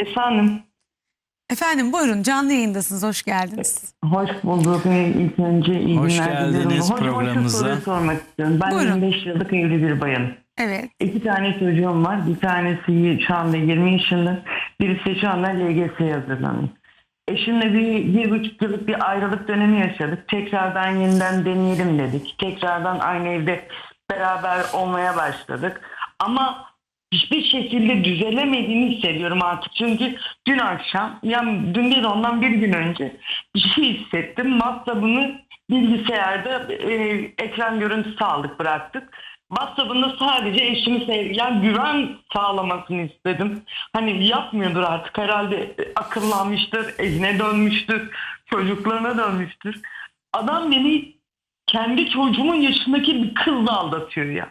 Efendim, Efendim buyurun canlı yayındasınız. Hoş geldiniz. hoş bulduk. Ee, İlk önce iyi Hoş günler diliyorum. geldiniz Hocam, programımıza. soruyu sormak istiyorum. Ben Buyurun. 25 yıllık evli bir bayanım. Evet. İki tane çocuğum var. Bir tanesi şu anda 20 yaşında. Birisi şu anda LGS'ye hazırlanıyor. Eşimle bir, bir buçuk yıllık bir ayrılık dönemi yaşadık. Tekrardan yeniden deneyelim dedik. Tekrardan aynı evde beraber olmaya başladık. Ama hiçbir şekilde düzelemediğini hissediyorum artık. Çünkü dün akşam, yani dün değil ondan bir gün önce bir şey hissettim. WhatsApp'ını bilgisayarda e, ekran görüntüsü aldık bıraktık. WhatsApp'ında sadece eşimi sev yani güven sağlamasını istedim. Hani yapmıyordur artık herhalde akıllanmıştır, evine dönmüştür, çocuklarına dönmüştür. Adam beni kendi çocuğumun yaşındaki bir kızla aldatıyor ya.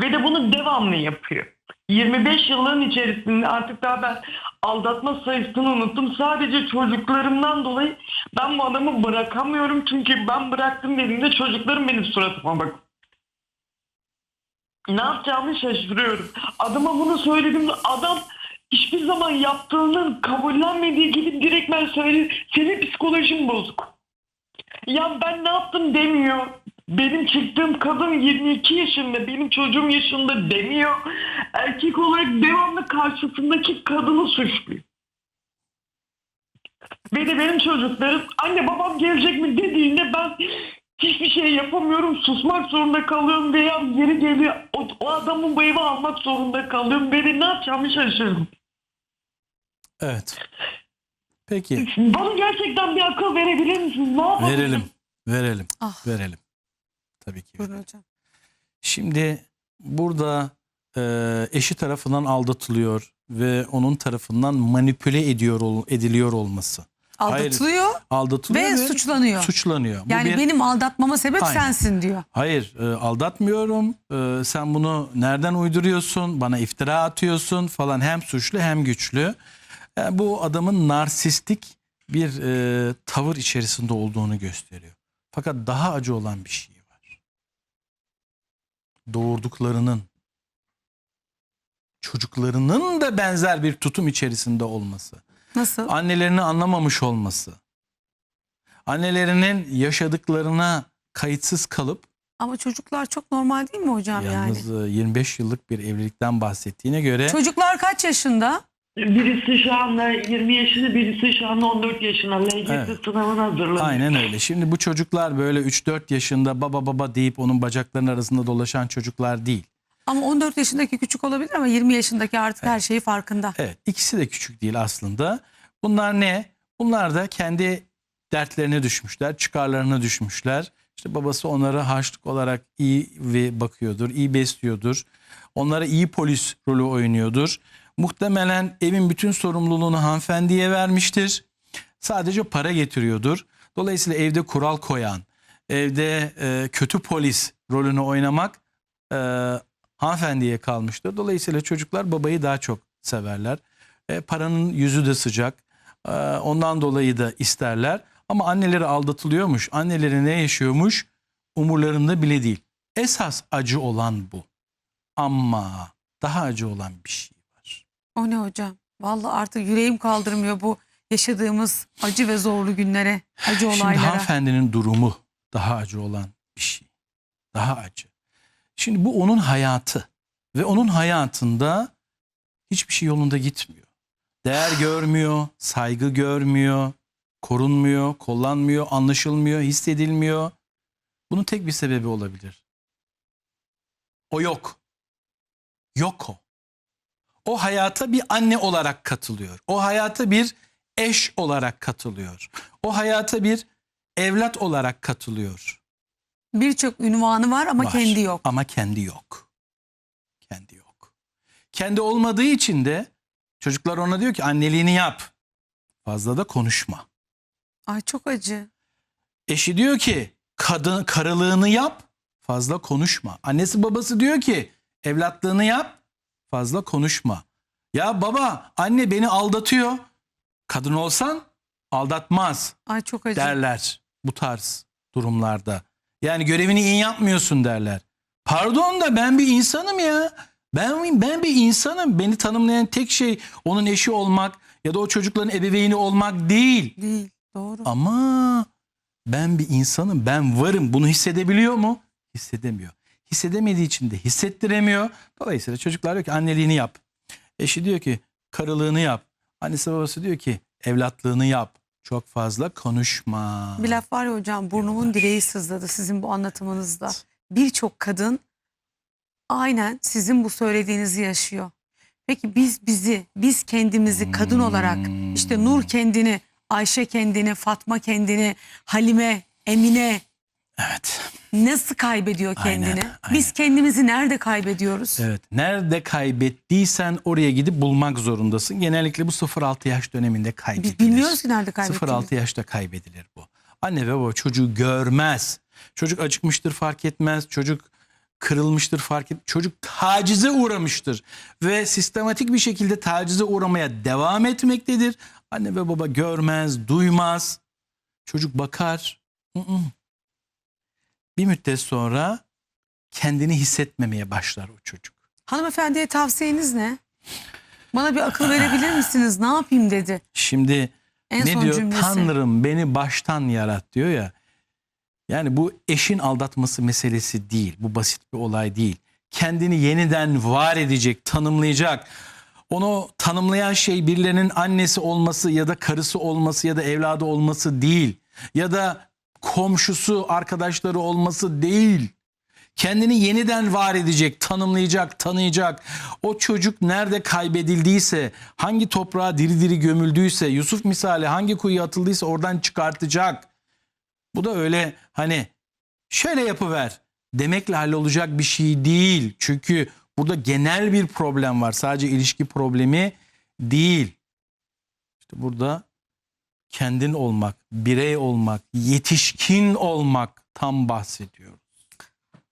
Ve de bunu devamlı yapıyor. 25 yılın içerisinde artık daha ben aldatma sayısını unuttum. Sadece çocuklarımdan dolayı ben bu adamı bırakamıyorum. Çünkü ben bıraktım dediğimde çocuklarım benim suratıma bak. Ne yapacağımı şaşırıyorum. Adama bunu söylediğimde adam hiçbir zaman yaptığının kabullenmediği gibi direkt ben söyledi. Senin psikolojin bozuk. Ya ben ne yaptım demiyor. Benim çıktığım kadın 22 yaşında, benim çocuğum yaşında demiyor. Erkek olarak devamlı karşısındaki kadını suçluyor. Ve de benim çocuklarım anne babam gelecek mi dediğinde ben hiçbir şey yapamıyorum. Susmak zorunda kalıyorum veya geri geliyor. O, o adamın bu evi almak zorunda kalıyorum. Beni ne yapacağımı şaşırdım. Evet. Peki Bana gerçekten bir akıl verebilir misiniz? Ne yapalım? verelim. Verelim. Ah. Verelim. Tabii ki. Buyurun hocam. Şimdi burada e, eşi tarafından aldatılıyor ve onun tarafından manipüle ediyor ol- ediliyor olması. Aldatılıyor Aldatılıyor ve suçlanıyor. Suçlanıyor. Bu yani bir- benim aldatmama sebep Aynen. sensin diyor. Hayır e, aldatmıyorum. E, sen bunu nereden uyduruyorsun? Bana iftira atıyorsun falan. Hem suçlu hem güçlü. Yani bu adamın narsistik bir e, tavır içerisinde olduğunu gösteriyor. Fakat daha acı olan bir şey. Doğurduklarının çocuklarının da benzer bir tutum içerisinde olması. Nasıl? Annelerini anlamamış olması. Annelerinin yaşadıklarına kayıtsız kalıp Ama çocuklar çok normal değil mi hocam Yalnız yani? e, 25 yıllık bir evlilikten bahsettiğine göre Çocuklar kaç yaşında? Birisi şu anda 20 yaşında, birisi şu anda 14 yaşında. LGS Evet. sınavına hazırlanıyor. aynen öyle. Şimdi bu çocuklar böyle 3-4 yaşında baba baba deyip onun bacaklarının arasında dolaşan çocuklar değil. Ama 14 yaşındaki küçük olabilir ama 20 yaşındaki artık her şeyi farkında. Evet ikisi de küçük değil aslında. Bunlar ne? Bunlar da kendi dertlerine düşmüşler, çıkarlarına düşmüşler. İşte babası onlara harçlık olarak iyi ve bakıyordur, iyi besliyordur. Onlara iyi polis rolü oynuyordur. Muhtemelen evin bütün sorumluluğunu hanımefendiye vermiştir. Sadece para getiriyordur. Dolayısıyla evde kural koyan, evde e, kötü polis rolünü oynamak e, hanımefendiye kalmıştır. Dolayısıyla çocuklar babayı daha çok severler. E, paranın yüzü de sıcak. E, ondan dolayı da isterler. Ama anneleri aldatılıyormuş, anneleri ne yaşıyormuş umurlarında bile değil. Esas acı olan bu. Ama daha acı olan bir şey. O ne hocam? Vallahi artık yüreğim kaldırmıyor bu yaşadığımız acı ve zorlu günlere, acı Şimdi olaylara. hanımefendinin durumu daha acı olan bir şey. Daha acı. Şimdi bu onun hayatı. Ve onun hayatında hiçbir şey yolunda gitmiyor. Değer görmüyor, saygı görmüyor, korunmuyor, kollanmıyor, anlaşılmıyor, hissedilmiyor. Bunun tek bir sebebi olabilir. O yok. Yok o. O hayata bir anne olarak katılıyor. O hayata bir eş olarak katılıyor. O hayata bir evlat olarak katılıyor. Birçok ünvanı var ama Var. kendi yok. Ama kendi yok. Kendi yok. Kendi olmadığı için de çocuklar ona diyor ki anneliğini yap. Fazla da konuşma. Ay çok acı. Eşi diyor ki kadın karılığını yap. Fazla konuşma. Annesi babası diyor ki evlatlığını yap. Fazla konuşma. Ya baba anne beni aldatıyor. Kadın olsan aldatmaz. Ay çok acı. derler bu tarz durumlarda. Yani görevini iyi yapmıyorsun derler. Pardon da ben bir insanım ya. Ben ben bir insanım. Beni tanımlayan tek şey onun eşi olmak ya da o çocukların ebeveyni olmak değil. Değil. Doğru. Ama ben bir insanım. Ben varım. Bunu hissedebiliyor mu? Hissedemiyor. Hissedemediği için de hissettiremiyor. Dolayısıyla çocuklar diyor ki anneliğini yap. Eşi diyor ki karılığını yap. Annesi babası diyor ki evlatlığını yap. Çok fazla konuşma. Bir laf var ya hocam burnumun direği sızladı sizin bu anlatımınızda. Birçok kadın aynen sizin bu söylediğinizi yaşıyor. Peki biz bizi, biz kendimizi kadın olarak işte Nur kendini, Ayşe kendini, Fatma kendini, Halime, Emine Evet. Nasıl kaybediyor Aynen, kendini? aynen. Biz kendimizi nerede kaybediyoruz? Evet. Nerede kaybettiysen oraya gidip bulmak zorundasın. Genellikle bu 0-6 yaş döneminde kaybedilir. Biz bilmiyoruz ki nerede kaybettiğimizi. 0-6 yaşta kaybedilir bu. Anne ve baba çocuğu görmez. Çocuk acıkmıştır fark etmez. Çocuk kırılmıştır fark et. Çocuk tacize uğramıştır ve sistematik bir şekilde tacize uğramaya devam etmektedir. Anne ve baba görmez, duymaz. Çocuk bakar. ı-ı. Bir müddet sonra kendini hissetmemeye başlar o çocuk. Hanımefendiye tavsiyeniz ne? Bana bir akıl verebilir misiniz? Ne yapayım dedi. Şimdi En ne son diyor? cümlesi. Tanrım beni baştan yarat diyor ya. Yani bu eşin aldatması meselesi değil. Bu basit bir olay değil. Kendini yeniden var edecek, tanımlayacak. Onu tanımlayan şey birilerinin annesi olması ya da karısı olması ya da evladı olması değil. Ya da komşusu, arkadaşları olması değil. Kendini yeniden var edecek, tanımlayacak, tanıyacak. O çocuk nerede kaybedildiyse, hangi toprağa diri diri gömüldüyse, Yusuf misali hangi kuyuya atıldıysa oradan çıkartacak. Bu da öyle hani şöyle yapıver demekle hallolacak bir şey değil. Çünkü burada genel bir problem var. Sadece ilişki problemi değil. İşte burada kendin olmak, birey olmak, yetişkin olmak tam bahsediyoruz.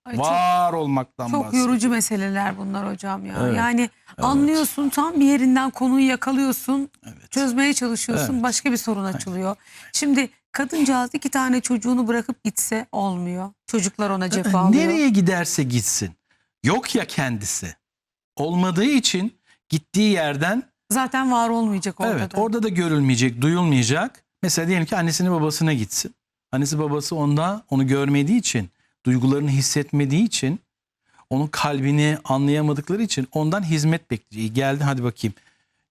Ay, Var olmaktan Çok bahsediyoruz. yorucu meseleler bunlar hocam ya. Evet, Yani anlıyorsun tam bir yerinden konuyu yakalıyorsun. Evet. Çözmeye çalışıyorsun. Evet. Başka bir sorun açılıyor. Şimdi kadıncağız iki tane çocuğunu bırakıp gitse olmuyor. Çocuklar ona cefa alıyor. Nereye giderse gitsin. Yok ya kendisi. Olmadığı için gittiği yerden Zaten var olmayacak orada evet da. orada da görülmeyecek, duyulmayacak. Mesela diyelim ki annesine babasına gitsin. Annesi babası onda onu görmediği için, duygularını hissetmediği için, onun kalbini anlayamadıkları için ondan hizmet bekleyecek. Geldi hadi bakayım.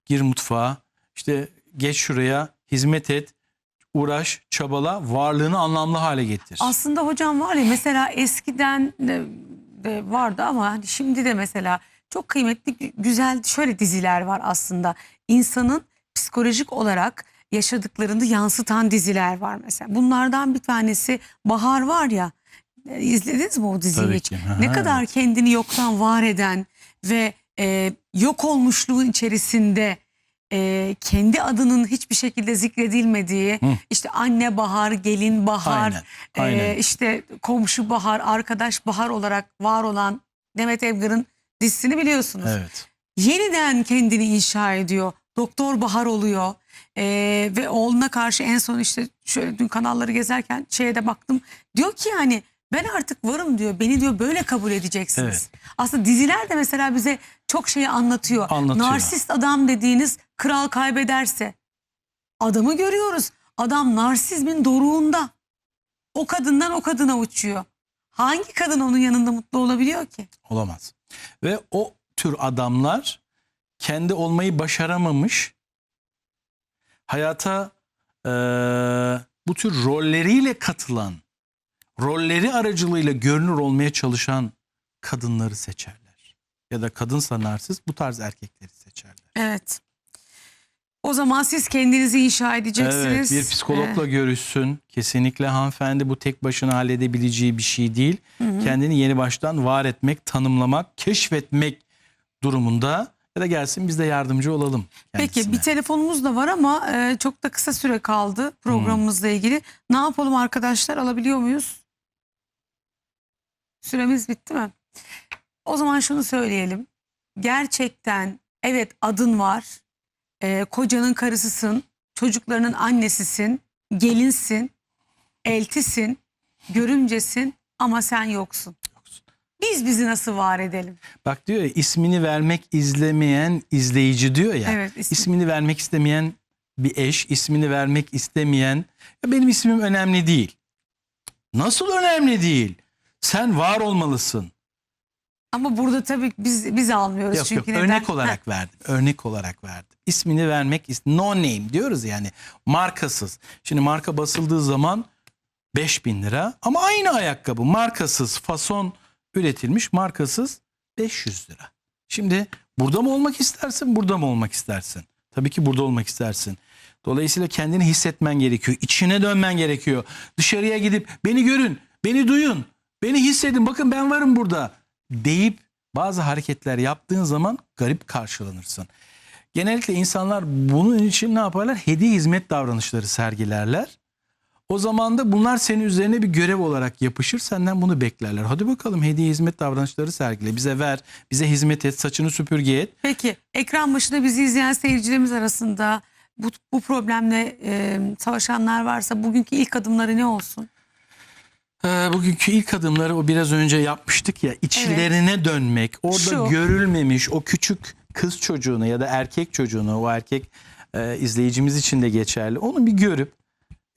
Gir mutfağa. işte geç şuraya, hizmet et, uğraş, çabala, varlığını anlamlı hale getir. Aslında hocam var ya mesela eskiden de, vardı ama hani şimdi de mesela çok kıymetli güzel şöyle diziler var aslında. İnsanın psikolojik olarak yaşadıklarını yansıtan diziler var mesela. Bunlardan bir tanesi Bahar var ya. e, izlediniz mi o diziyi Tabii hiç? ki. Aha, Ne kadar evet. kendini yoktan var eden ve e, yok olmuşluğun içerisinde e, kendi adının hiçbir şekilde zikredilmediği Hı. işte anne bahar, gelin bahar, Aynen, e, aynen. işte komşu bahar, arkadaş bahar olarak var olan Demet Evgar'ın dizisini biliyorsunuz. Evet. Yeniden kendini inşa ediyor. Doktor Bahar oluyor. E, ve oğluna karşı en son işte şöyle dün kanalları gezerken şeye de baktım. Diyor ki yani ben artık varım diyor. Beni diyor böyle kabul edeceksiniz. Aslında diziler de mesela bize çok şeyi anlatıyor. Anlatıyor. Narsist adam dediğiniz kral kaybederse adamı görüyoruz. Adam narsizmin doruğunda. O kadından o kadına uçuyor. Hangi kadın onun yanında mutlu olabiliyor ki? Olamaz. Ve o tür adamlar kendi olmayı başaramamış, hayata eee, bu tür rolleriyle katılan, rolleri aracılığıyla görünür olmaya çalışan kadınları seçerler. Ya da kadınsa narsist bu tarz erkekleri seçerler. Evet. O zaman siz kendinizi inşa edeceksiniz. Evet, bir psikologla Ee, görüşsün. Kesinlikle hanımefendi bu tek başına halledebileceği bir şey değil. Kendini yeni baştan var etmek, tanımlamak, keşfetmek durumunda ya da gelsin biz de yardımcı olalım Peki kendisine. bir telefonumuz da var ama e, çok da kısa süre kaldı programımızla ilgili. Ne yapalım arkadaşlar alabiliyor muyuz? Süremiz bitti mi? O zaman şunu söyleyelim. Gerçekten evet adın var. E, kocanın karısısın. Çocuklarının annesisin. Gelinsin. Eltisin. Görümcesin ama sen yoksun. Biz bizi nasıl var edelim? Bak diyor ya ismini vermek izlemeyen izleyici diyor ya. Evet, isim- ismini vermek istemeyen bir eş, ismini vermek istemeyen ya benim ismim önemli değil. Nasıl önemli değil? Sen var olmalısın. Ama burada tabii biz biz almıyoruz Yok çünkü yok neden? örnek olarak verdim. Örnek olarak verdim. İsmini vermek is- no name diyoruz yani markasız. Şimdi marka basıldığı zaman 5000 lira ama aynı ayakkabı markasız fason üretilmiş markasız 500 lira. Şimdi burada mı olmak istersin burada mı olmak istersin? Tabii ki burada olmak istersin. Dolayısıyla kendini hissetmen gerekiyor. içine dönmen gerekiyor. Dışarıya gidip beni görün, beni duyun, beni hissedin. Bakın ben varım burada deyip bazı hareketler yaptığın zaman garip karşılanırsın. Genellikle insanlar bunun için ne yaparlar? Hediye hizmet davranışları sergilerler. O zaman da bunlar senin üzerine bir görev olarak yapışır. Senden bunu beklerler. Hadi bakalım hediye hizmet davranışları sergile. Bize ver, bize hizmet et, saçını süpürge et. Peki ekran başında bizi izleyen seyircilerimiz arasında bu, bu problemle e, savaşanlar varsa bugünkü ilk adımları ne olsun? Ee, bugünkü ilk adımları o biraz önce yapmıştık ya içlerine dönmek. Orada Şu. görülmemiş o küçük kız çocuğunu ya da erkek çocuğunu o erkek e, izleyicimiz için de geçerli. Onu bir görüp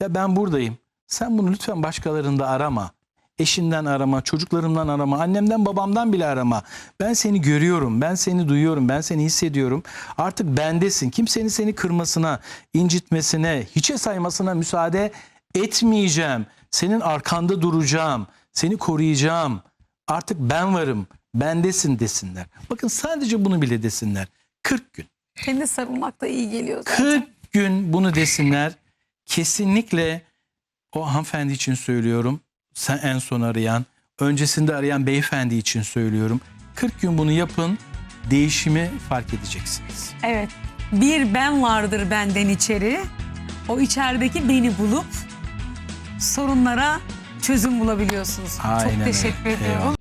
ya ben buradayım. Sen bunu lütfen başkalarında arama. Eşinden arama çocuklarımdan arama annemden babamdan bile arama. Ben seni görüyorum ben seni duyuyorum ben seni hissediyorum. Artık bendesin. Kimsenin seni kırmasına incitmesine hiçe saymasına müsaade etmeyeceğim. Senin arkanda duracağım. Seni koruyacağım. Artık ben varım. Bendesin desinler. Bakın sadece bunu bile desinler. 40 gün. Kendine sarılmak da iyi geliyor zaten. 40 gün bunu desinler. Kesinlikle o hanımefendi için söylüyorum. Sen en son arayan, öncesinde arayan beyefendi için söylüyorum. 40 gün bunu yapın. Değişimi fark edeceksiniz. Evet. Bir ben vardır benden içeri. O içerideki beni bulup sorunlara çözüm bulabiliyorsunuz. Aynen Çok öyle. teşekkür ediyorum. Eyvallah.